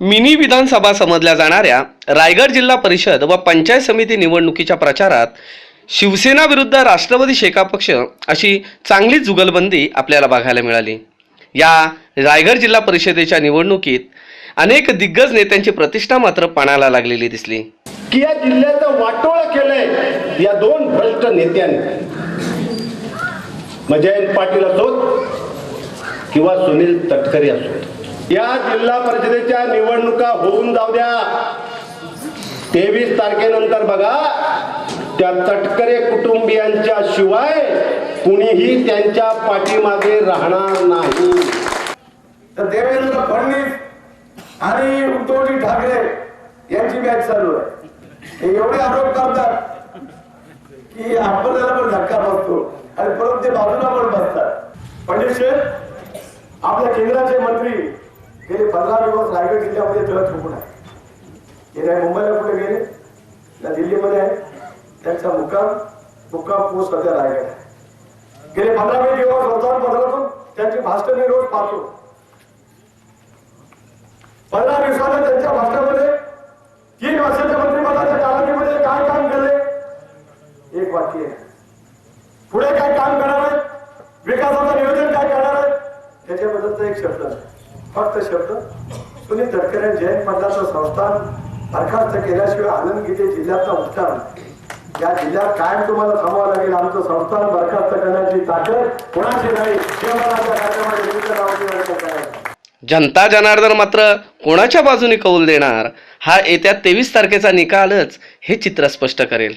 Mini विधानसभा समजल्या जाणाऱ्या रायगड जिल्हा परिषद व पंचायत समिती निवडणुकीच्या प्रचारात शिवसेना विरुद्ध राष्ट्रवादी शेका पक्ष अशी चांगलीच जुगलबंदी आपल्याला बघायला मिळाली. या रायगड जिल्हा परिषदेच्या निवडणुकीत अनेक दिग्गज नेत्यांची प्रतिष्ठा मात्र पणाला लागलेली दिसली. की या जिल्ह्याचं वाटोळ केलंय या दोन भ्रष्ट नेत्यांनी. मग जयंत पाटील असोत किंवा सुनील तटकरे असोत. या जिल्हा परिषदेच्या निवडणुका होऊन जाऊ द्या. तेवीस तारखेनंतर बघा त्या तटकरे कुटुंबियांच्या शिवाय कुणीही त्यांच्या पाठीमागे राहणार नाही. तर देवेंद्र फडणवीस आणि उद्धवजी ठाकरे यांची मॅच चालू आहे. हे एवढे आरोप करतात की आपल्याला पण धक्का बसतो आणि परत ते बाजूला पण बसतात. पंडित शेठ आपल्या केंद्राचे मंत्री त्याच्यामध्ये रायगड जिल्ह्यामध्ये जळ ठोकून आहे. ते नाही मुंबईला कुठे गेले? ना दिल्लीमध्ये आहे. त्यांचा मुक्काम मुक्काम पोस्ट सध्या रायगड आहे. गेले पंधरा वीस दिवस वर्तमानपत्रातून त्यांची भाषण मी रोज पाहतो. पंधरा दिवसाने त्यांच्या भाषणामध्ये तीन वर्षाच्या मंत्रिमंडळाच्या कालावधीमध्ये काय काम केले एक वाक्य आहे. पुढे काय काम करणार आहे विकासाचं नियोजन काय करणार आहे त्याच्याबद्दलचा एक शब्द फक्त शब्द. सुनील तटकरे आणि जयंत पाटलाचं संस्थान बरखास्त केल्याशिवाय आनंद गीते जिल्ह्यातला उच्चार या जिल्ह्यात कायम तुम्हाला थांबावं लागेल. आमचं संस्थान बरखास्त करण्याची ताकद कोणाची नाही हे जनता जनार्दन मात्र कोणाच्या बाजूने कौल देणार? हा येत्या तेवीस तारखेचा निकालच हे चित्र स्पष्ट करेल.